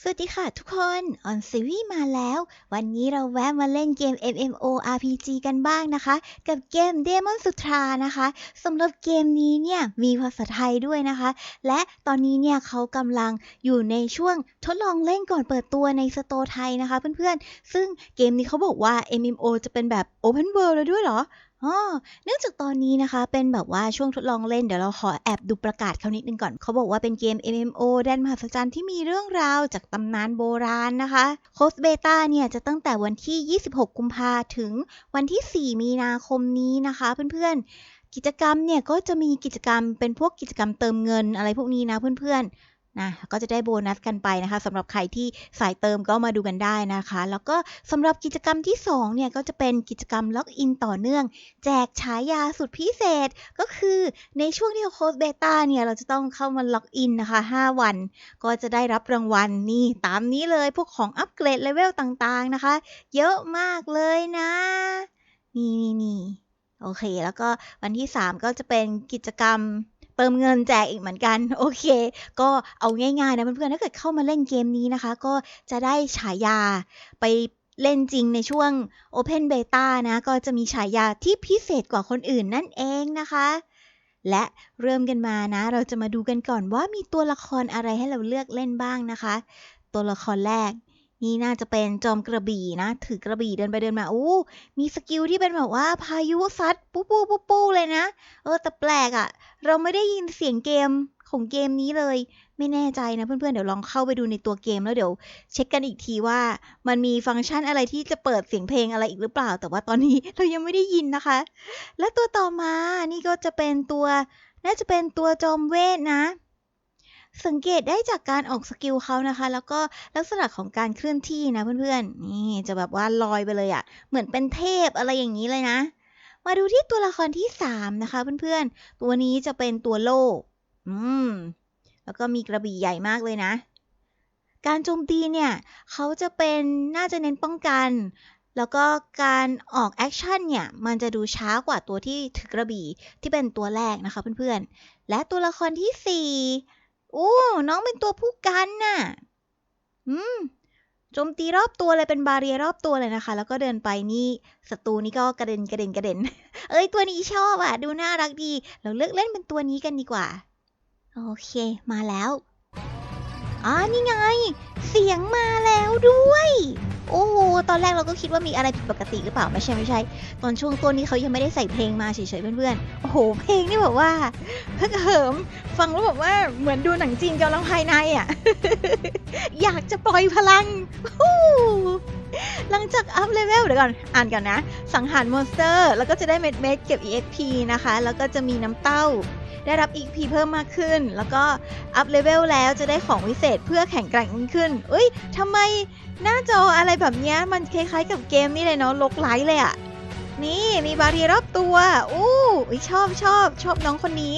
สวัสดีค่ะทุกคนออนซีวีมาแล้ว วันนี้เราแวะมาเล่นเกม MMORPG กันบ้างนะคะ กับเกม Demon Sutra นะคะสำหรับเกมนี้เนี่ยมีภาษาไทยด้วยนะคะ และตอนนี้เนี่ยเขากำลังอยู่ในช่วงทดลองเล่นก่อนเปิดตัวในสโตร์ไทยนะคะเพื่อนๆ ซึ่งเกมนี้เขาบอกว่า MMO จะเป็นแบบ Open World เลยด้วยเหรอ อ๋อเนื่องจากตอนนี้นะคะ เป็นแบบว่าช่วงทดลองเล่นเดี๋ยวเราขอแอบดูประกาศเขานิดนึงก่อน เขาบอกว่าเป็นเกม MMO แดนมหัศจรรย์ที่มีเรื่องราวจากตำนานโบราณนะคะ โคสเบต้าเนี่ยจะตั้งแต่วันที่ 26 กุมภาถึงวันที่ 4 มีนาคมนี้นะคะเพื่อนๆ กิจกรรมเนี่ยก็จะมีกิจกรรมเป็นพวกกิจกรรมเติมเงินอะไรพวกนี้นะเพื่อนๆ นะก็จะได้โบนัสกันไปนะคะสำหรับใครที่สายเติมก็มาดูกันได้นะคะ แล้วก็สำหรับกิจกรรมที่2เนี่ยก็จะเป็นกิจกรรมล็อกอินต่อเนื่อง แจกฉายาสุดพิเศษ ก็คือในช่วงที่เราโค้ดเบต้าเนี่ยเราจะต้องเข้ามาล็อกอินนะคะ 5 วัน ก็จะได้รับรางวัลนี่ตามนี้เลยพวกของอัปเกรดเลเวลต่างๆนะคะ เยอะมากเลยนะนี่นี่นี่โอเค แล้วก็วันที่ 3 ก็จะเป็นกิจกรรม เติมเงินแจกอีกเหมือนกัน โอเค ก็เอาง่ายๆนะเพื่อนๆถ้าเกิดเข้ามาเล่นเกมนี้นะคะ ก็จะได้ฉายาไปเล่นจริงในช่วง Open Beta นะ ก็จะมีฉายาที่พิเศษกว่าคนอื่นนั่นเองนะคะ และเริ่มกันมานะ เราจะมาดูกันก่อนว่ามีตัวละครอะไรให้เราเลือกเล่นบ้างนะคะ ตัวละครแรก นี่น่าจะเป็นจอมกระบี่นะ ถือกระบี่เดินไปเดินมาอู้มีสกิลที่เป็นแบบว่าพายุซัดปุ๊บปุ๊บปุ๊บปุ๊บเลยนะ เออแต่แปลกอะ่ะ เราไม่ได้ยินเสียงเกมของเกมนี้เลย ไม่แน่ใจนะเพื่อนๆ เดี๋ยวลองเข้าไปดูในตัวเกมแล้วเดี๋ยวเช็คกันอีกทีว่า มันมีฟังก์ชันอะไรที่จะเปิดเสียงเพลงอะไรอีกหรือเปล่า แต่ว่าตอนนี้เรายังไม่ได้ยินนะคะ และตัวต่อมานี่ก็จะเป็นตัว น่าจะเป็นตัวจอมเวทนะ สังเกตได้จากการออกสกิลเขานะคะ แล้วก็ลักษณะของการเคลื่อนที่นะเพื่อนๆ นี่จะแบบว่าลอยไปเลยอะ่ะ เหมือนเป็นเทพอะไรอย่างนี้เลยนะ มาดูที่ตัวละครที่ 3 นะคะเพื่อนๆ ตัวนี้จะเป็นตัวโล่อืม แล้วก็มีกระบี่ใหญ่มากเลยนะ การโจมตีเนี่ยเขาจะเป็นน่าจะเน้นป้องกันแล้วก็การออกแอคชั่นเนี่ย มันจะดูช้ากว่าตัวที่ถือกระบี่ที่เป็นตัวแรกนะคะเพื่อนๆ และตัวละครที่ 4 โอ้ น้องเป็นตัวผู้กันน่ะ อืม โจมตีรอบตัวเลยเป็นบาเรียรอบตัวเลยนะคะ แล้วก็เดินไปนี่ศัตรูนี่ก็กระเด็นกระเด็นกระเด็น เอ้ยตัวนี้ชอบอะ ดูน่ารักดี เราเลือกเล่นเป็นตัวนี้กันดีกว่า โอเค มาแล้วอ๋อนี่ไง เสียงมาแล้วด้วยโอ้โหตอนแรกเราก็คิดว่ามีอะไรผิดปกติหรือเปล่าไม่ใช่ไม่ใช่ ตอนช่วงต้นนี้เขายังไม่ได้ใส่เพลงมาเฉยๆเพื่อนๆ โอ้โห เพลงนี่แบบว่าฮึกเหิม ฟังแล้วแบบว่าเหมือนดูหนังจีนกำลังภายในอะ อยากจะปล่อยพลังหลังจากอัพเลเวลเดี๋ยวก่อน อ่านก่อนนะ สังหารมอนสเตอร์ แล้วก็จะได้เม็ดเม็ดเก็บ EXP นะคะ แล้วก็จะมีน้ำเต้า ได้รับ EXP เพิ่มมากขึ้น แล้วก็อัพเลเวลแล้วจะได้ของวิเศษเพื่อแข่งแกร่งยิ่งขึ้น เอ้ยทำไม หน้าจออะไรแบบเนี้ยมันคล้ายๆกับเกมนี่เลยเนาะลกไลท์เลยอะนี่มีบารีรอบตัว อู้อุ๊ยชอบชอบชอบน้องคนนี้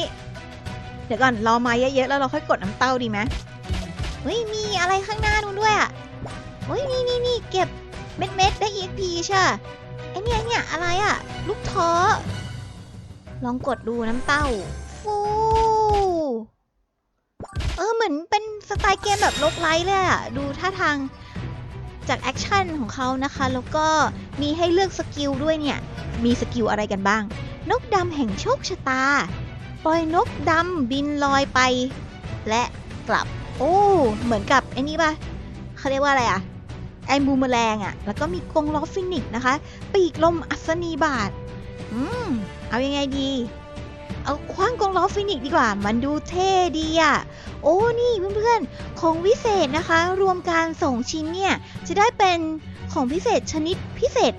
เดี๋ยวก่อนรอไม้เยอะๆแล้วเราค่อยกดน้ำเต้าดีไหมเฮ้ยมีอะไรข้างหน้านู้นด้วยอะเฮ้ยนี่นี่นี่เก็บเม็ดเม็ดได้ EXP ใช่ไอเนี่ยเนี่ยอะไรอะลูกท้อลองกดดูน้ำเต้าฟูเออเหมือนเป็นสไตล์เกมแบบลกไลท์เลยอะดูท่าทาง จากแอคชั่นของเขานะคะ แล้วก็มีให้เลือกสกิลด้วยเนี่ย มีสกิลอะไรกันบ้าง นกดำแห่งโชคชะตา ปล่อยนกดำบินลอยไป และกลับ โอ้เหมือนกับไอ้นี่ปะเขาเรียกว่าอะไรอะไอ้บูมเมอแรงอะแล้วก็มีกรงล้อฟินิกซ์นะคะ ปีกลมอัศนีบาทอืมเอายังไงดี เอาคว้างกรงล้อฟินิกดีกว่า มันดูเท่ดีอะโอ้นี่เพื่อนๆ ของวิเศษนะคะ รวมการส่งชิ้นเนี่ย จะได้เป็นของพิเศษชนิดพิเศษ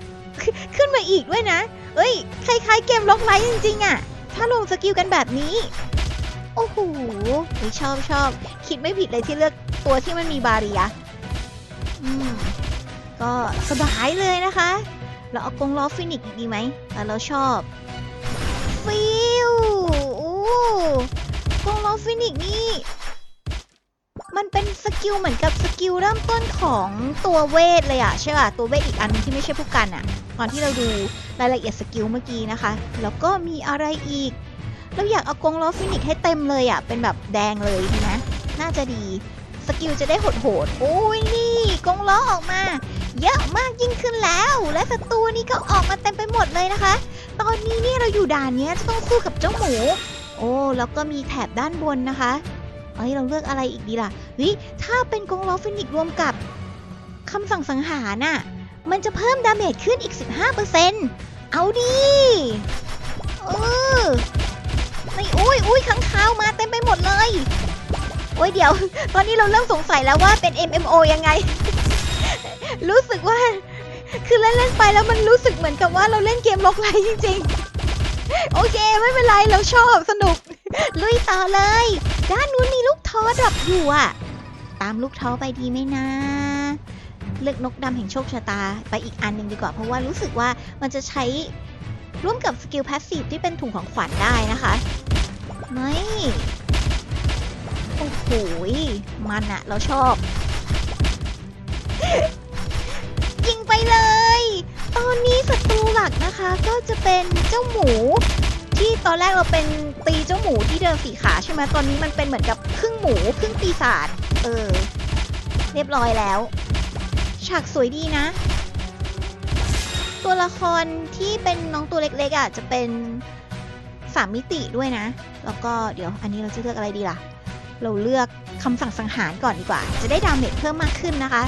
ขึ้นมาอีกด้วยนะ เอ้ย คล้ายๆเกมล็อกไลท์จริงๆอะถ้าลงสกิลกันแบบนี้ โอ้โหชอบชอบ คิดไม่ผิดเลยที่เลือกตัวที่มันมีบาเรียอืม ก็สบายเลยนะคะ เราเอากงล้อฟินิกดีไหมแต่เราชอบ โอ้กรงล้อฟินิกนี่ มันเป็นสกิลเหมือนกับสกิลเริ่มต้นของตัวเวทเลยอะใช่ป่ะ ตัวเวทอีกอันที่ไม่ใช่ผู้กันอะตอนที่เราดูรายละเอียดสกิลเมื่อกี้นะคะ แล้วก็มีอะไรอีก เราอยากเอากงล้อฟินิกให้เต็มเลยอะเป็นแบบแดงเลยดีนะ น่าจะดี สกิลจะได้โหดๆโอ้ยนี่กรงล้อออกมาเยอะมากยิ่งขึ้นแล้ว และศัตรูนี่ก็ออกมาเต็มไปหมดเลยนะคะ ตอนนี้เนี่ยเราอยู่ด่านนี้จะต้องสู้กับเจ้าหมู โอ้แล้วก็มีแถบด้านบนนะคะเอ้ยเราเลือกอะไรอีกดีล่ะเฮ้ยถ้าเป็นกรงล้อฟินิกรวมกับคำสั่งสังหารน่ะมันจะเพิ่มดาเมจขึ้นอีก 15%เอาดิเออไม่อุ้ยอุ้ยข้างคาวมาเต็มไปหมดเลย โอ้ยเดี๋ยว ตอนนี้เราเริ่มสงสัยแล้วว่าเป็น MMO ยังไง รู้สึกว่า คือเล่นเล่นๆไปแล้วมันรู้สึกเหมือนกับว่าเราเล่นเกมล็อกไลท์จริง ๆ โอเค ไม่เป็นไรเราชอบสนุก ลุยต่อเลย ด้านนู้นมีลูกท้อดรอปอยู่อะตามลูกท้อไปดีไหมนะ เลือกนกดำแห่งโชคชะตาไปอีกอันหนึ่งดีกว่า เพราะว่ารู้สึกว่ามันจะใช้ร่วมกับสกิลพาสซีฟที่เป็นถุงของขวัญได้นะคะ ไม่ โอ้โหมันอะเราชอบ ตอนนี้ศัตรูหลักนะคะก็จะเป็นเจ้าหมู ที่ตอนแรกเราเป็นตีเจ้าหมูที่เดินสีขาใช่ไหมตอนนี้มันเป็นเหมือนกับครึ่งหมูครึ่งปีศาจเออ เรียบร้อยแล้ว ฉากสวยดีนะ ตัวละครที่เป็นน้องตัวเล็กๆอะจะเป็นสามมิติด้วยนะ แล้วก็เดี๋ยวอันนี้เราจะเลือกอะไรดีล่ะ เราเลือกคำสั่งสังหารก่อนดีกว่า จะได้ดาเมจเพิ่มมากขึ้นนะคะ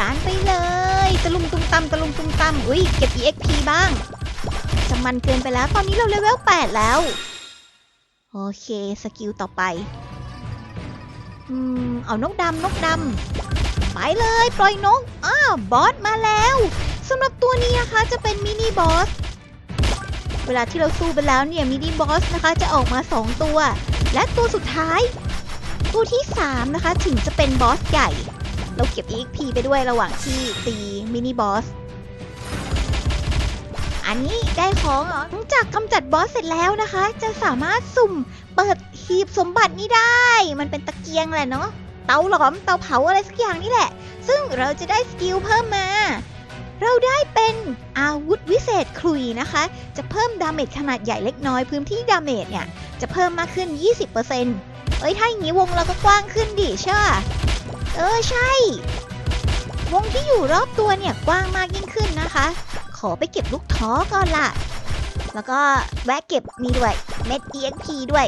การไปเลยตะลุมตุมตำตะลุมตุมตำอุ้ยเก็บ EXP บ้างจะมันเกินไปแล้ว ตอนนี้เราเลเวล8แล้ว โอเค สกิลต่อไป อืม เอานกดำนกดำไปเลย ปล่อยนก อ้าบอสมาแล้วสำหรับตัวนี้นะคะจะเป็นมินิบอส เวลาที่เราสู้ไปแล้วเนี่ยมินิบอสนะคะจะออกมา 2 ตัว และตัวสุดท้าย ตัวที่ 3 นะคะถึงจะเป็นบอสใหญ่ เราเก็บ EXP ไปด้วยระหว่างที่ตีมินิบอส อันนี้ได้ของเหรอหลังจากกำจัดบอสเสร็จแล้วนะคะ จะสามารถสุ่มเปิดหีบสมบัตินี้ได้ มันเป็นตะเกียงแหละเนาะ เตาหลอมเตาเผาอะไรสักอย่างนี่แหละ ซึ่งเราจะได้สกิลเพิ่มมา เราได้เป็นอาวุธวิเศษคลุยนะคะ จะเพิ่มดาเมจขนาดใหญ่เล็กน้อยพื้นที่ดาเมจเนี่ยจะเพิ่มมากขึ้น 20%เอ้ยถ้าอย่างนี้วงเราก็กว้างขึ้นดิใช่ปะ เออใช่ วงที่อยู่รอบตัวเนี่ยกว้างมากยิ่งขึ้นนะคะ ขอไปเก็บลูกท้อก่อนล่ะ แล้วก็แวะเก็บนี่ด้วย เม็ด EXP ด้วย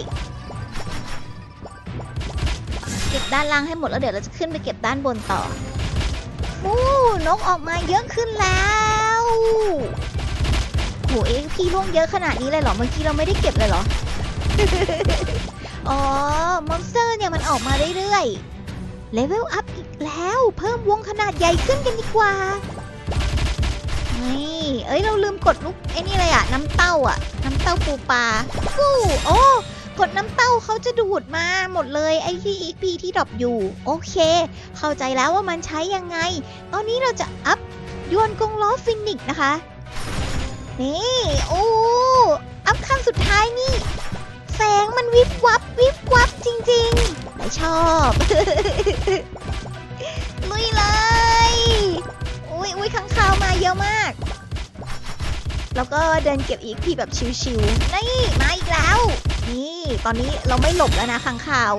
เก็บด้านล่างให้หมดแล้วเดี๋ยวเราจะขึ้นไปเก็บด้านบนต่ออู้นกออกมาเยอะขึ้นแล้วโห EXP ร่วงเยอะขนาดนี้เลยเหรอ เมื่อกี้เราไม่ได้เก็บเลยเหรอ อ๋อ มอนสเตอร์เนี่ยมันออกมาเรื่อยๆ เลเวลอัพอีกแล้ว เพิ่มวงขนาดใหญ่ขึ้นกันดีกว่า นี่ เอ้ย เราลืมกดลูกไอ้นี่เลยอะน้ำเต้าอะน้ำเต้าปูปลาฟู้โอ้กดน้ำเต้าเขาจะดูดมาหมดเลยไอ้ที่ EP ที่ดรอปอยู่ โอเค เข้าใจแล้วว่ามันใช้ยังไง ตอนนี้เราจะอัพยวนกงล้อฟินิกซ์นะคะ นี่โอ้อัพขั้นสุดท้ายนี่ แสงมันวิบวับวิบวับจริง ๆ ไม่ชอบ ลุยเลย อุ้ยอุ้ยข้างคาวมาเยอะมาก แล้วก็เดินเก็บอีกทีแบบชิวๆ นี่มาอีกแล้ว นี่ตอนนี้เราไม่หลบแล้วนะข้างคาว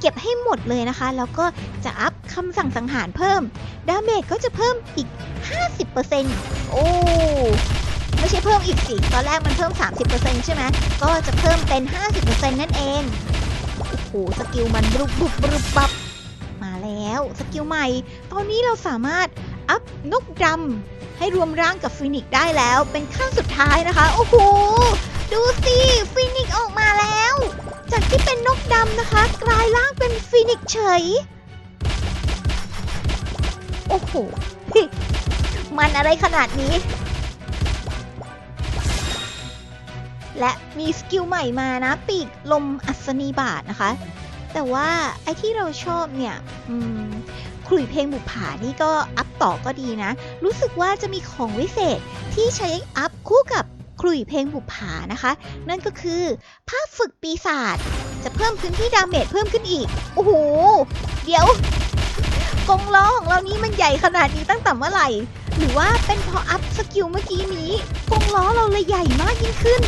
เก็บให้หมดเลยนะคะ แล้วก็จะอัพคำสั่งสังหารเพิ่ม ดาเมจก็จะเพิ่มอีก 50%โอ้ไม่ใช่เพิ่มอีกสิ ตอนแรกมันเพิ่ม 30%ใช่ไหม ก็จะเพิ่มเป็น 50%นั่นเอง โอ้โหสกิลมันบรุบบุบรุบบับมาแล้วสกิลใหม่ ตอนนี้เราสามารถอัพนกดำให้รวมร่างกับฟินิกได้แล้วเป็นขั้นสุดท้ายนะคะ โอ้โห ดูสิฟินิกออกมาแล้ว จากที่เป็นนกดำนะคะ กลายร่างเป็นฟินิกเฉย โอ้โหมันอะไรขนาดนี้ และมีสกิลใหม่มานะ ปีกลมอัศนีบาทนะคะ แต่ว่าไอ้ที่เราชอบเนี่ยขลุ่ยเพลงบุปผานี่ก็อัพต่อก็ดีนะ รู้สึกว่าจะมีของวิเศษที่ใช้อัพคู่กับขลุ่ยเพลงบุปผานะคะ นั่นก็คือภาพฝึกปีศาจจะเพิ่มพื้นที่ดาเมจเพิ่มขึ้นอีก โอ้โห เดี๋ยว กงล้อของเรานี้มันใหญ่ขนาดนี้ตั้งแต่เมื่อไหร่ หรือว่าเป็นเพราะอัพสกิลเมื่อกี้นี้ กงล้อเราเลยใหญ่มากยิ่งขึ้น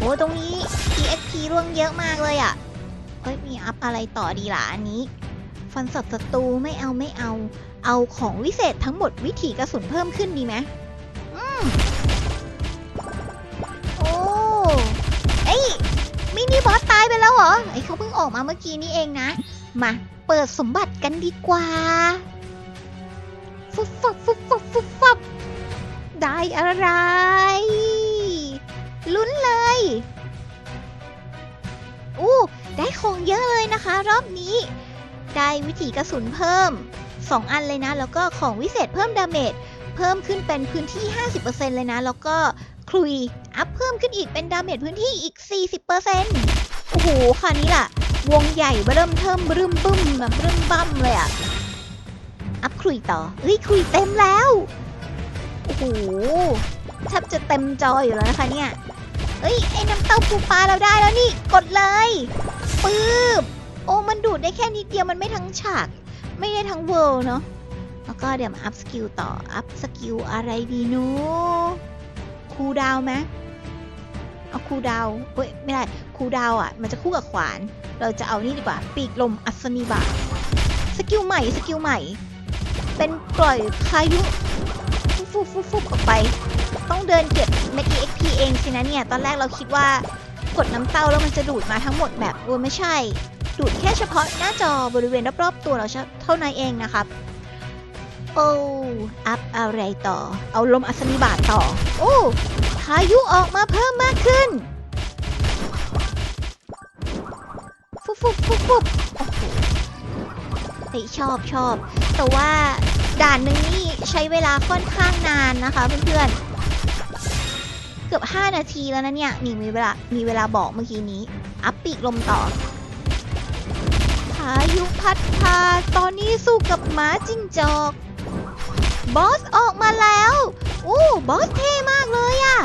โอ้ตรงนี้ EXP ร่วงเยอะมากเลยอะ่ะเอ้ยมีอัพอะไรต่อดีล่ะอันนี้ ฟันสับศัตรูไม่เอาไม่เอา เอาของวิเศษทั้งหมดวิถีกระสุนเพิ่มขึ้นดีไหมอืมโอ้เอ้ยมินิบอสตายไปแล้วเหรอไอ้เขาเพิ่งออกมาเมื่อกี้นี่เองนะ มาเปิดสมบัติกันดีกว่าฟุบฟับฟุบฟับฟุบฟับได้อะไร ลุ้นเลยอู้ได้ของเยอะเลยนะคะ รอบนี้ ได้วิถีกระสุนเพิ่ม 2 อันเลยนะ แล้วก็ของวิเศษเพิ่มดาเมจเพิ่มขึ้นเป็นพื้นที่ 50%เลยนะ แล้วก็คลุยอัพเพิ่มขึ้นอีกเป็นดาเมจพื้นที่อีก 40%โอ้โหคราวนี้ล่ะ วงใหญ่เริ่มเทิมบรึมบึ้มแบบบรึมบั้มเลยอะอัพคลุยต่อเฮ้ยคลุยเต็มแล้ว โอ้โหแทบจะเต็มจออยู่แล้วนะคะเนี่ย เอ้ยไอ้น้ำเต้าปูปลาเราได้แล้วนี่กดเลยปื๊บโอ้มันดูดได้แค่นิดเดียวมันไม่ทั้งฉาก ไม่ได้ทั้งเวิลด์เนาะแล้วก็เดี๋ยวมาอัพสกิลต่ออัพสกิลอะไรดีนาะคูดาวไหมเอาคูดาวเฮ้ยไม่ได้คูดาวอะ มันจะคู่กับขวาน เราจะเอานี่ดีกว่า ปีกลมอัศนีบาตสกิลใหม่สกิลใหม่ เป็นปล่อยพายุฟุบฟุบฟุบออกไป ต้องเดินเก็บเม็ด เองสินะเนี่ย ตอนแรกเราคิดว่ากดน้ำเต้าแล้วมันจะดูดมาทั้งหมดแบบโอ้ไม่ใช่ ดูดแค่เฉพาะหน้าจอบริเวณรอบๆตัวเราเท่านั้นเองนะครับ โอ้อัพอะไรต่อ เอาลมอัศนีบาตต่อ โอ้พายุออกมาเพิ่มมากขึ้นฟุบฟุบฟุบฟุบโอ้โหเฮ้ยชอบชอบ แต่ว่าด่านหนึ่งนี่ใช้เวลาค่อนข้างนานนะคะเพื่อนๆ เกือบ 5 นาทีแล้วนะเนี่ย นี่มีเวลา มีเวลาบอกเมื่อกี้นี้ อัพปีกลมต่อพายุพัดพา ตอนนี้สู้กับหมาจิ้งจอก บอสออกมาแล้วโอ้บอสเท่มากเลยอะ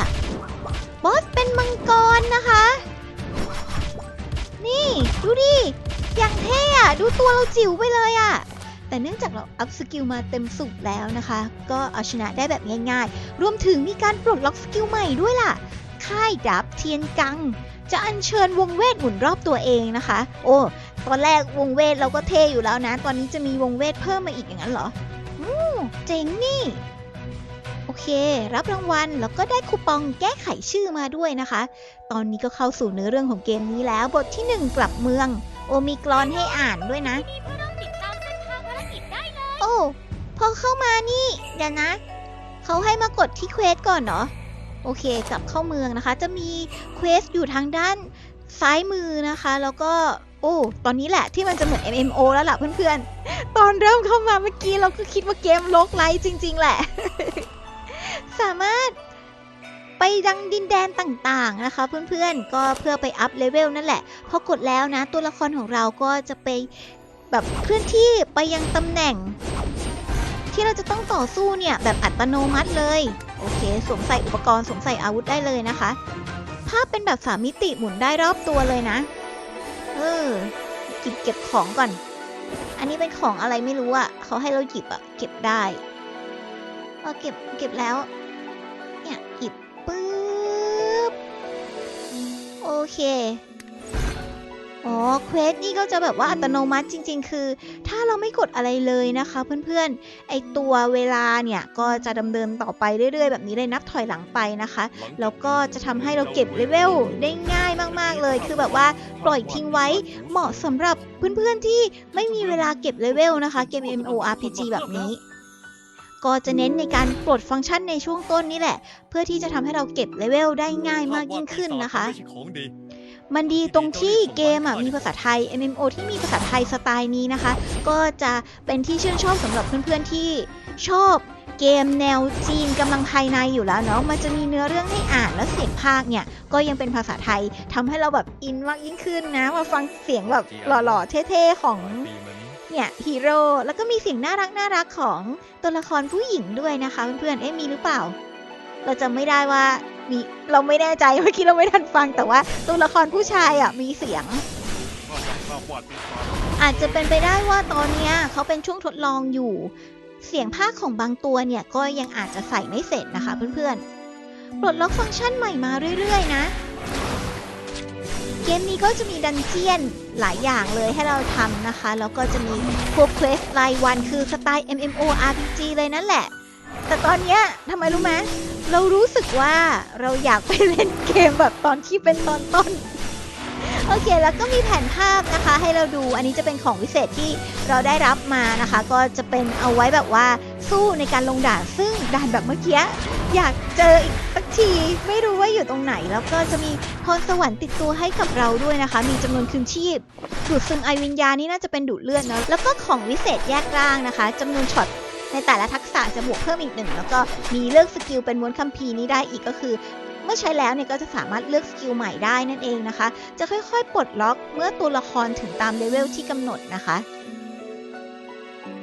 บอสเป็นมังกรนะคะ นี่ ดูดิ อย่างเท่อะดูตัวเราจิ๋วไปเลยอะ แต่เนื่องจากเราอัพสกิลมาเต็มสุดแล้วนะคะ ก็เอาชนะได้แบบง่ายๆ รวมถึงมีการปลดล็อกสกิลใหม่ด้วยล่ะ ค่ายดับเทียนกัง จะอัญเชิญวงเวทหมุนรอบตัวเองนะคะ โอ้ตอนแรกวงเวทเราก็เท่อยู่แล้วนะ ตอนนี้จะมีวงเวทเพิ่มมาอีกอย่างนั้นเหรออืมเจ๋งนี่โอเค รับรางวัลแล้วก็ได้คูปองแก้ไขชื่อมาด้วยนะคะ ตอนนี้ก็เข้าสู่เนื้อเรื่องของเกมนี้แล้ว บทที่ 1 กลับเมือง โอมีกรอนให้อ่านด้วยนะ อ้พอเข้ามานี่เดี๋ยวนะ เขาให้มากดที่เควสก่อนเนาะโอเคกลับเข้าเมืองนะคะ จะมีเควสอยู่ทางด้านซ้ายมือนะคะ แล้วก็โอ้ตอนนี้แหละที่มันจะเหมือน MMO แล้วล่ะเพื่อนๆ ตอนเริ่มเข้ามาเมื่อกี้เราก็คิดว่าเกมโลกไลท์จริง ๆ แหละ สามารถไปดังดินแดนต่างๆนะคะ เพื่อนๆ ก็เพื่อไปอัพเลเวลนั่นแหละ พอกดแล้วนะ ตัวละครของเราก็จะไปแบบเคลื่อนที่ไปยังตำแหน่ง ที่เราจะต้องต่อสู้เนี่ยแบบอัตโนมัติเลย โอเค สวมใส่อุปกรณ์สวมใส่อาวุธได้เลยนะคะ ภาพเป็นแบบสามมิติหมุนได้รอบตัวเลยนะ เออเก็บเก็บของก่อน อันนี้เป็นของอะไรไม่รู้อะ่ะเขาให้เราหยิบอะ่ะ เก็บได้พอเก็บเก็บแล้ว เนี่ยหยิบปึ๊บโอเค อ๋อ เควสนี่ก็จะแบบว่าอัตโนมัติจริง ๆ คือ ถ้าเราไม่กดอะไรเลยนะคะ เพื่อนๆ ไอตัวเวลาเนี่ย ก็จะดำเนินต่อไปเรื่อยๆ แบบนี้เลยนับถอยหลังไปนะคะ แล้วก็จะทำให้เราเก็บเลเวลได้ง่ายมากๆเลย คือแบบว่าปล่อยทิ้งไว้เหมาะสำหรับเพื่อนๆที่ไม่มีเวลาเก็บเลเวลนะคะ เกม MMORPG แบบนี้ก็จะเน้นในการปลดฟังก์ชันในช่วงต้นนี่แหละ เพื่อที่จะทำให้เราเก็บเลเวลได้ง่ายมากยิ่งขึ้นนะคะ มันดีตรงที่เกมอะมีภาษาไทย MMO ที่มีภาษาไทยสไตล์นี้นะคะ ก็จะเป็นที่ชื่นชอบสำหรับเพื่อนๆที่ชอบเกมแนวจีนกำลังภายในอยู่แล้วเนาะ มันจะมีเนื้อเรื่องให้อ่านแล้วเสียงภาคเนี่ย ก็ยังเป็นภาษาไทยทำให้เราแบบอินมากยิ่งขึ้นนะ มาฟังเสียงแบบหล่อๆ เท่ๆ ของเนี่ยฮีโร่ แล้วก็มีเสียงน่ารักน่ารักของตัวละครผู้หญิงด้วยนะคะเพื่อนๆ เอ๊ะมีหรือเปล่า เราจำไม่ได้ว่า มีเราไม่แน่ใจเมื่อกี้เราไม่ทันฟังแต่ว่าตัวละครผู้ชายอะมีเสียงอาจอาจจะเป็นไปได้ว่าตอนเนี้ยเขาเป็นช่วงทดลองอยู่ เสียงภาคของบางตัวเนี่ยก็ยังอาจจะใส่ไม่เสร็จนะคะเพื่อนๆปลดล็อกฟังก์ชันใหม่มาเรื่อยๆนะ เกมนี้ก็จะมีดันเจียนหลายอย่างเลยให้เราทำนะคะ แล้วก็จะมีพวกเควสรายวันคือสไตล์ MMO RPG เลยนั่นแหละ แต่ตอนเนี้ยทำไมรู้ไหม เรารู้สึกว่าเราอยากไปเล่นเกมแบบตอนที่เป็นตอนต้น โอเค แล้วก็มีแผนภาพนะคะ ให้เราดู อันนี้จะเป็นของวิเศษที่เราได้รับมานะคะ ก็จะเป็นเอาไว้แบบว่าสู้ในการลงด่าน ซึ่งด่านแบบเมื่อกี้อยากเจออีกสักที ไม่รู้ว่าอยู่ตรงไหน แล้วก็จะมีพรสวรรค์ติดตัวให้กับเราด้วยนะคะ มีจำนวนคืนชีพ ดูดซึมไอวิญญาณนี่น่าจะเป็นดูดเลือดเนอะแล้วก็ของวิเศษแยกร่างนะคะจำนวนช็อต ในแต่ละทักษะจะบวกเพิ่มอีกหนึ่งแล้วก็มีเลือกสกิลเป็นม้วนคัมภีร์นี้ได้อีกก็คือเมื่อใช้แล้วเนี่ยก็จะสามารถเลือกสกิลใหม่ได้นั่นเองนะคะ จะค่อยๆ ปลดล็อกเมื่อตัวละครถึงตามเลเวลที่กำหนดนะคะ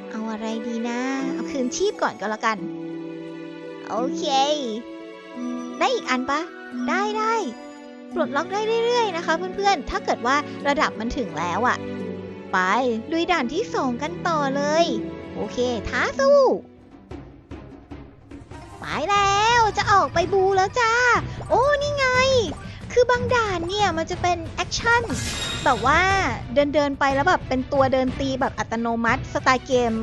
เอาอะไรดีนะ เอาคืนชีพก่อนก็แล้วกัน โอเค ได้อีกอันปะ ได้ได้ปลดล็อกได้เรื่อยๆ นะคะเพื่อนๆ ถ้าเกิดว่าระดับมันถึงแล้วอะไปลุยด่านที่สองกันต่อเลย โอเค ท้าสู้ ไปแล้วจะออกไปบูแล้วจ้า โอ้ นี่ไง คือบางด่านเนี่ย มันจะเป็นแอคชั่น แบบว่าเดินเดินไปแล้วแบบเป็นตัวเดินตีแบบอัตโนมัติ สไตล์เกม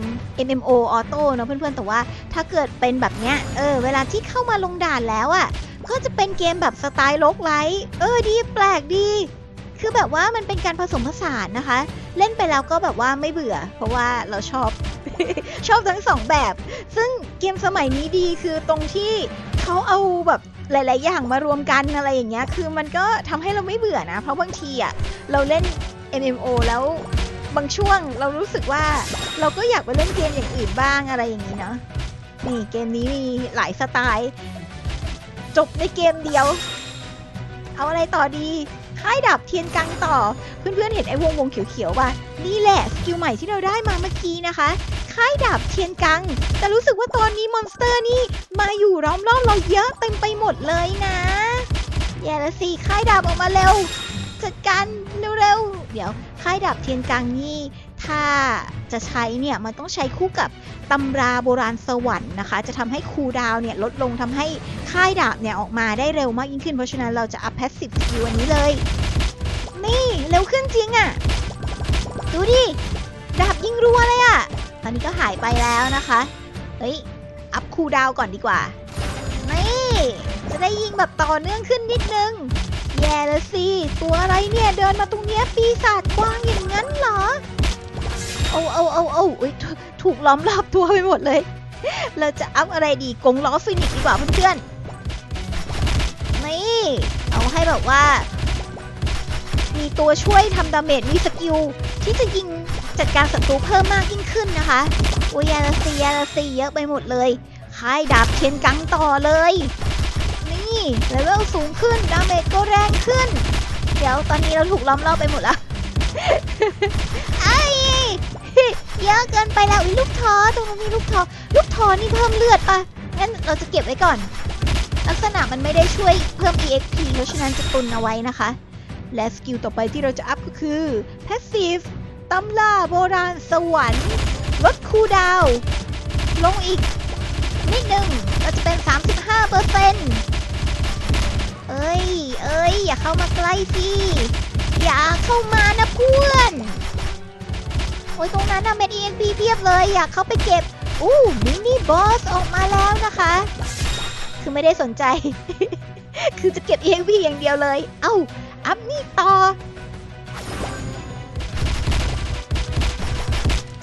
MMO ออโต้เนอะเพื่อนๆ แต่ว่าถ้าเกิดเป็นแบบเนี้ย เออ เวลาที่เข้ามาลงด่านแล้วอะ่ะ ก็จะเป็นเกมแบบสไตล์โลกไลท์เออดีแปลกดี คือแบบว่ามันเป็นการผสมผสานนะคะ เล่นไปแล้วก็แบบว่าไม่เบื่อ เพราะว่าเราชอบ ชอบทั้งสองแบบ ซึ่งเกมสมัยนี้ดีคือตรงที่เขาเอาแบบหลาย ๆ อย่างมารวมกันอะไรอย่างเงี้ย คือมันก็ทำให้เราไม่เบื่อนะ เพราะบางทีอะเราเล่น MMO แล้วบางช่วงเรารู้สึกว่าเราก็อยากไปเล่นเกมอย่างอื่นบ้างอะไรอย่างนี้เนาะ นี่เกมนี้มีหลายสไตล์ จบในเกมเดียว เอาอะไรต่อดี ค่ายดับเทียนกังต่อ เพื่อนๆเห็นไอ้วงวงๆเขียวๆป่ะนี่แหละสกิลใหม่ที่เราได้มาเมื่อกี้นะคะ ค่ายดาบเทียนกัง แต่รู้สึกว่าตอนนี้มอนสเตอร์นี่มาอยู่ล้อมรอบเราเยอะเต็มไปหมดเลยนะแย่ละสิค่ายดาบออกมาเร็วจัดการเร็วๆเดี๋ยวค่ายดาบเทียนกังนี่ ถ้าจะใช้เนี่ยมันต้องใช้คู่กับตำราโบราณสวรรค์นะคะ จะทำให้คูดาวเนี่ยลดลงทำให้ค่ายดาบเนี่ยออกมาได้เร็วมากยิ่งขึ้น เพราะฉะนั้นเราจะอัพแพสซีฟสกิลอันนี้เลย นี่เร็วขึ้นจริงอะ่ะ ดูดิ ดาบยิงรัวเลยอะ่ะ ตอนนี้ก็หายไปแล้วนะคะ เฮ้ย อัพคูดาวก่อนดีกว่า นี่ จะได้ยิงแบบต่อเนื่องขึ้นนิดนึง แย่ละสิ ตัวอะไรเนี่ยเดินมาตรงเนี้ยปีศาจกวางอย่างนั้นเหรอ โอ้โอ้โอ้โอ้ถูกล้อมรอบตัวไปหมดเลย เราจะอัพอะไรดีกงล้อฟินิกดีกว่าเพื่อนๆนี่เอาให้แบบว่า มีตัวช่วยทำดาเมจมีสกิลที่จะยิงจัดการศัตรูเพิ่มมากยิ่งขึ้นนะคะโอ้ยาลซียาลซีเยอะไปหมดเลยค่ายดาบเทียนกังต่อเลย นี่เลเวลสูงขึ้นดาเมจก็แรงขึ้น เดี๋ยวตอนนี้เราถูกล้อมรอบไปหมดแล้วไอ้ เยอะเกินไปแล้วอุ๊ยลูกทอตรงนู้นมีลูกทอลูกทอนี่เพิ่มเลือดปะงั้นเราจะเก็บไว้ก่อน ลักษณะมันไม่ได้ช่วยเพิ่ม EXP เพราะฉะนั้นจะตุนเอาไว้นะคะ และสกิลต่อไปที่เราจะอัพก็คือ Passive ตำล่าโบราณสวรรค์ลดคูดาว ลงอีก นิดหนึ่งก็จะเป็น 35เปอร์เซ็นต์เอ้ย เอ้ย อย่าเข้ามาใกล้สิ อย่าเข้ามานะเพื่อน อ้ยตรงนั้นนะเม็ด EXP เพียบเลยอยากเข้าไปเก็บอู้มินิบอสออกมาแล้วนะคะ คือไม่ได้สนใจ คือจะเก็บ EXP อย่างเดียวเลย เอ้าอัพนี่ต่อ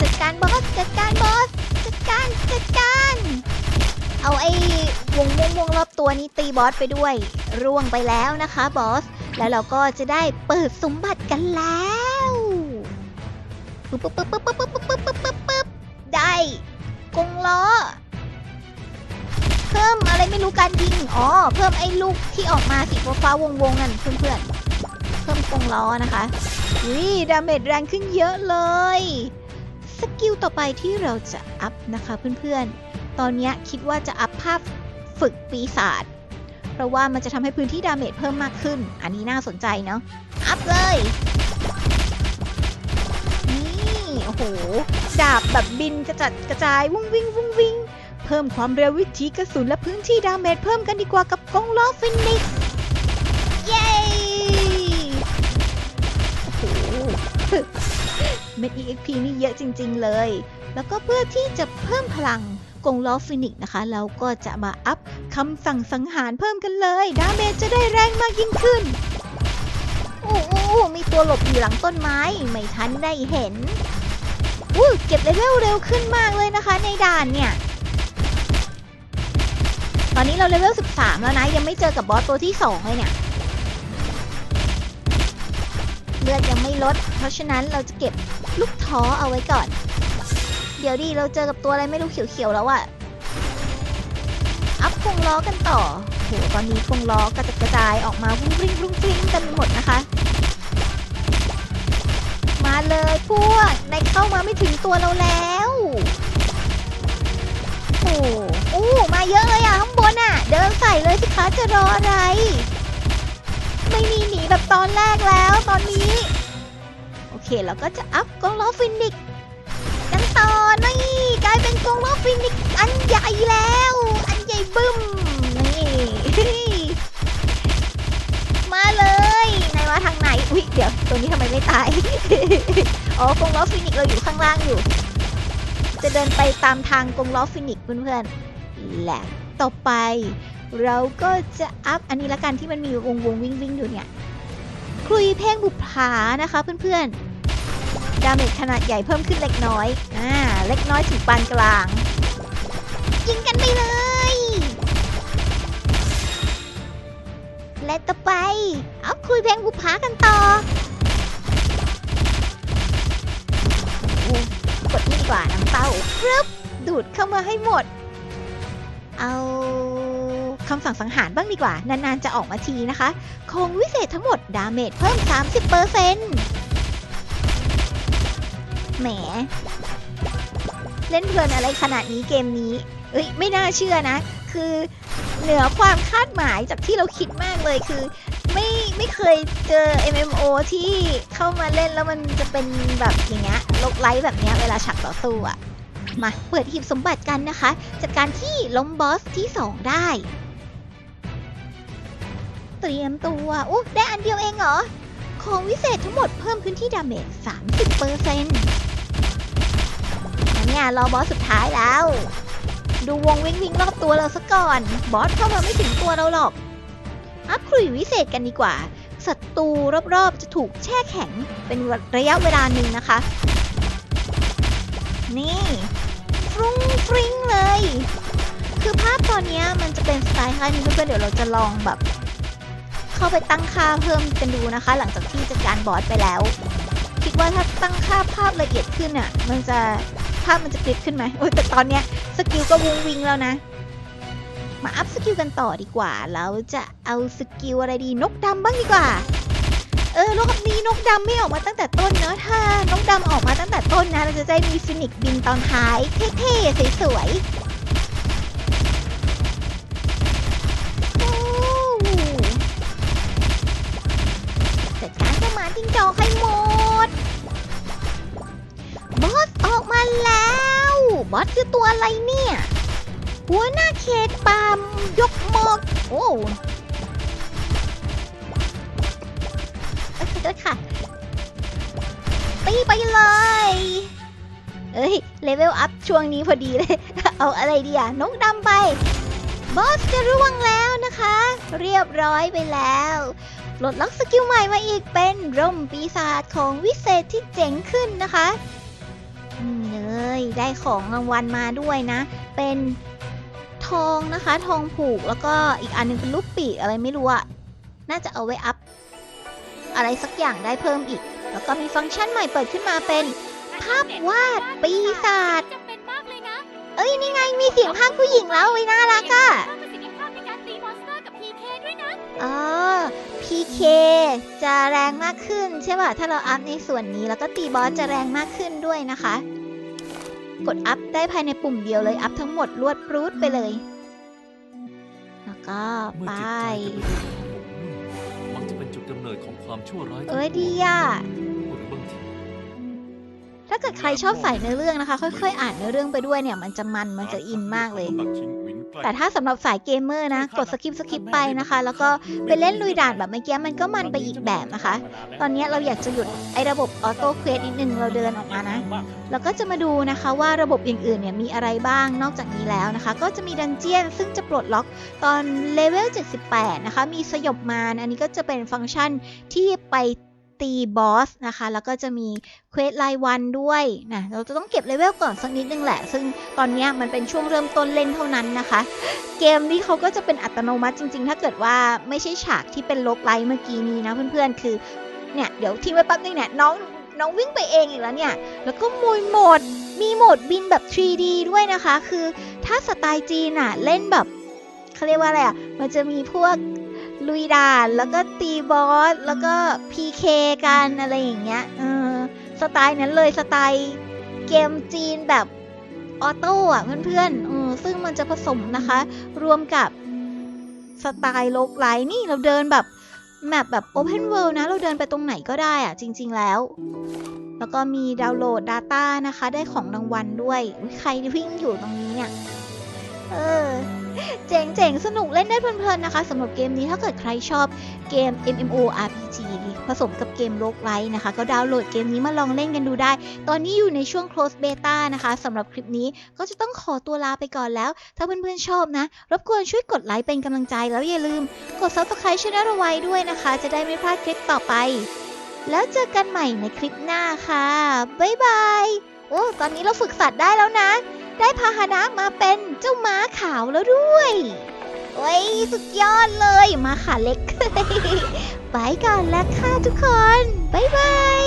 จัดการบอสจัดการบอสจัดการจัดการ เอาไอ้วงวงวงรอบตัวนี้ตีบอสไปด้วย ร่วงไปแล้วนะคะบอสแล้วเราก็จะได้เปิดสมบัติกันแล้ว ปึ๊บปึ๊บปึ๊บปึ๊บปึ๊บปึ๊บปึ๊บปึ๊บปึ๊บปึ๊บได้กงล้อ เพิ่มอะไรไม่รู้การยิง อ๋อ เพิ่มไอ้ลูกที่ออกมาสีฟ้าๆวงๆนั่นเพื่อนๆ เพิ่มกงล้อนะคะวิดาเมจแรงขึ้นเยอะเลย สกิลต่อไปที่เราจะอัพนะคะเพื่อนๆ ตอนนี้คิดว่าจะอัพภาพฝึกปีศาจ เพราะว่ามันจะทำให้พื้นที่ดาเมจเพิ่มมากขึ้น อันนี้น่าสนใจเนาะ อัพเลย โห ดาบแบบบินกระจัดกระจายวุ้งวิ่งวุ้งวิ่ง เพิ่มความเร็ววิถีกระสุนและพื้นที่ดาเมจเพิ่มกันดีกว่ากับกองล้อฟินิกซ์เย้โอ้โหเม็ด EXP นี่เยอะจริง ๆเลย แล้วก็เพื่อที่จะเพิ่มพลังกงล้อฟินิกซ์นะคะ เราก็จะมาอัพคำสั่งสังหารเพิ่มกันเลย ดาเมจจะได้แรงมากยิ่งขึ้นโอ้โหมีตัวหลบอยู่หลังต้นไม้ ไม่ทันได้เห็น อู้เก็บเลเวลเร็วขึ้นมากเลยนะคะ ในด่านเนี่ย ตอนนี้เราเลเวล 13 แล้วนะ ยังไม่เจอกับบอสตัวที่ 2 เลยเนี่ย เลือดยังไม่ลด เพราะฉะนั้นเราจะเก็บลูกท้อเอาไว้ก่อน เดี๋ยวดิเราเจอกับตัวอะไรไม่รู้เขียวๆแล้วอะอัพกงล้อกันต่อโหตอนนี้กงล้อกระจัดกระจายออกมาวุ้งฟริ้งวุ้งริ้งกันหมดนะคะ เลยพวกในเข้ามาไม่ถึงตัวเราแล้ว โอ้โอ้มาเยอะเลยอะข้างบนอะ เดินใส่เลยสิคะจะรออะไร ไม่มีหนีแบบตอนแรกแล้วตอนนี้ โอเคเราก็จะอัพกองล้อฟินิกกันต่อนี่กลายเป็นกองล้อฟินิกอันใหญ่แล้ว อันใหญ่บึ้มนี่ มาเลยนายมา ทางไหน อุ้ยเดี๋ยวตัวนี้ทำไมไม่ตาย อ๋อกงล้อฟินิกเราอยู่ข้างล่างอยู่ จะเดินไปตามทางกงล้อฟินิกเพื่อนๆและต่อไป เราก็จะอัพอันนี้ละกันที่มันมีวงวงวิ่งวิ่งอยู่เนี่ยคลุยเพ่งบุผานะคะเพื่อนๆ ดาเมจขนาดใหญ่เพิ่มขึ้นเล็กน้อย อ่า เล็กน้อยถึงปานกลาง ยิงกันไปเลย และต่อไป เอาคุยเพลงบุปผากันต่อ กดนี่ดีกว่าน้ำเต้าครึบดูดเข้ามาให้หมด เอาคำสั่งสังหารบ้างดีกว่า นานๆจะออกมาทีนะคะของวิเศษทั้งหมดดาเมจเพิ่ม 30%แหม เล่นเพลินอะไรขนาดนี้เกมนี้ เอ้ย ไม่น่าเชื่อนะ คือ เหนือความคาดหมายจากที่เราคิดมากเลยคือ ไม่ไม่เคยเจอ MMO ที่เข้ามาเล่นแล้วมันจะเป็นแบบอย่างเงี้ยลกไลท์แบบเนี้ยเวลาฉากต่อสู้อะมาเปิดหีบสมบัติกันนะคะ จากการที่ล้มบอสที่ 2 ได้ เตรียมตัวอู้ได้อันเดียวเองเหรอ ของวิเศษทั้งหมดเพิ่มพื้นที่ดาเมจ 30%อันเนี้ยรอบอสสุดท้ายแล้ว ดูวงวิ่งวิ่งรอบตัวเราซะก่อน บอสเข้ามาไม่ถึงตัวเราหรอก อัพคลุยวิเศษกันดีกว่า ศัตรูรอบๆจะถูกแช่แข็งเป็นระยะเวลาหนึ่งนะคะ นี่ฟรุ้งฟริ้งเลย คือภาพตอนนี้มันจะเป็นสไตล์คล้ายนี้เพื่อนๆเดี๋ยวเราจะลองแบบ เข้าไปตั้งค่าเพิ่มกันดูนะคะ หลังจากที่จัดการบอสไปแล้ว คิดว่าถ้าตั้งค่าภาพละเอียดขึ้นอะ มันจะ ภาพมันจะคลิกขึ้นไหมโอ้ยแต่ตอนเนี้ยสกิลก็วุ้งวิงแล้วนะ มาอัพสกิลกันต่อดีกว่า แล้วจะเอาสกิลอะไรดีนกดำบ้างดีกว่า เออรอบนี้นกดำไม่ออกมาตั้งแต่ต้นเนอะถ้านกดำออกมาตั้งแต่ต้นนะ เราจะได้มีฟินิกบินตอนท้ายเท่ๆสวยๆ คือตัวอะไรเนี่ย หัวหน้าเขตปามยกหมอกโอ้โอเคค่ะ ตีไปเลย เอ้ย เลเวลอัพช่วงนี้พอดีเลย เอาอะไรดีอะนกดำไป บอสจะร่วงแล้วนะคะ เรียบร้อยไปแล้วปลดล็อกสกิลใหม่มาอีกเป็นร่มปีศาจของวิเศษที่เจ๋งขึ้นนะคะ นี่เลยได้ของรางวัลมาด้วยนะ เป็นทองนะคะ ทองผูกแล้วก็อีกอันหนึงเป็นลูกปีกอะไรไม่รู้อะน่าจะเอาไว้อัพ อะไรสักอย่างได้เพิ่มอีก แล้วก็มีฟังก์ชันใหม่เปิดขึ้นมาเป็น ภาพวาดปีศาจจำเป็นมากเลยนะเอ้ยนี่ไงมีเสียงภาคผู้หญิงแล้วไว้ยน่ารักอะเพิ่มประสิทธิภาพในการตีมอนสเตอร์กับ PK ด้วยนะอ๋อ PK จะแรงมากขึ้นใช่ป่ะ ถ้าเราอัพในส่วนนี้แล้วก็ตีบอสจะแรงมากขึ้นด้วยนะคะ กดอัพได้ภายในปุ่มเดียวเลย อัพทั้งหมดรวดปรูดไปเลย แล้วก็เมื่อไปจิตใจจะเป็นจุดมุ่งมักจะเป็นจุดกำเนิดของความชั่วร้ายเอ้ยดีอะหรือบางที ถ้าเกิดใครชอบใสายเนื้อเรื่องนะคะ ค่อยๆ อ่านเนื้อเรื่องไปด้วยเนี่ยมันจะมันมันจะอินมากเลย แต่ถ้าสำหรับสายเกมเมอร์นะ กดสกิปสกิปไปนะคะ แล้วก็ไปเล่นลุยด่านแบบเมื่อกี้มันก็มันไปอีกแบบนะคะ ตอนนี้เราอยากจะหยุดไอ้ระบบออโต้เควสนิดนึงเราเดินออกมานะ แล้วก็จะมาดูนะคะว่าระบบอย่างอื่นเนี่ยมีอะไรบ้างนอกจากนี้แล้วนะคะ ก็จะมีดันเจียนซึ่งจะปลดล็อกตอนเลเวล78นะคะมีสยบมารอันนี้ก็จะเป็นฟังก์ชันที่ไป ตีบอสนะคะ แล้วก็จะมีเควสรายวันด้วยนะเราจะต้องเก็บเลเวลก่อนสักนิดนึงแหละ ซึ่งตอนนี้มันเป็นช่วงเริ่มต้นเล่นเท่านั้นนะคะ เกมนี้เขาก็จะเป็นอัตโนมัติจริง ๆ ถ้าเกิดว่าไม่ใช่ฉากที่เป็นลบไลท์เมื่อกี้นี้นะเพื่อนๆ คือเนี่ยเดี๋ยวทิ้งไว้แป๊บนึงเนี่ยน้องน้องวิ่งไปเองอีกแล้วเนี่ย แล้วก็มวยโหมด มีโหมดบินแบบ 3D ด้วยนะคะ คือถ้าสไตล์จีนอะเล่นแบบเขาเรียกว่าอะไรอะมันจะมีพวก ลุยด่านแล้วก็ตีบอสแล้วก็ PK กันอะไรอย่างเงี้ยเออสไตล์นั้นเลยสไตล์เกมจีนแบบออโต้อะเพื่อนๆเออซึ่งมันจะผสมนะคะ รวมกับสไตล์โลกไลท์นี่เราเดินแบบแมปแบบ Open World นะ เราเดินไปตรงไหนก็ได้อะจริง ๆแล้ว แล้วก็มีดาวน์โหลด Data นะคะ ได้ของรางวัลด้วย ใครวิ่งอยู่ตรงนี้เนี่ย เออ เจ๋งเจ๋งสนุกเล่นได้เพลินๆนะคะสำหรับเกมนี้ถ้าเกิดใครชอบเกม MMO RPG ผสมกับเกมโลกไลท์นะคะ ก็ดาวน์โหลดเกมนี้มาลองเล่นกันดูได้ ตอนนี้อยู่ในช่วง close beta นะคะสำหรับคลิปนี้ก็จะต้องขอตัวลาไปก่อนแล้ว ถ้าเพื่อนๆชอบนะ รบกวนช่วยกดไลค์เป็นกำลังใจแล้วอย่าลืม กด subscribe ช่องเราไว้ด้วยนะคะ จะได้ไม่พลาดคลิปต่อไป แล้วเจอกันใหม่ในคลิปหน้าค่ะบ๊ายบายโอ้ตอนนี้เราฝึกสัตว์ได้แล้วนะ ได้พาหนะมาเป็นเจ้าม้าขาวแล้วด้วยโอ้ยสุดยอดเลยม้าขาเล็ก ไปก่อนแล้วค่ะทุกคน บ๊ายบาย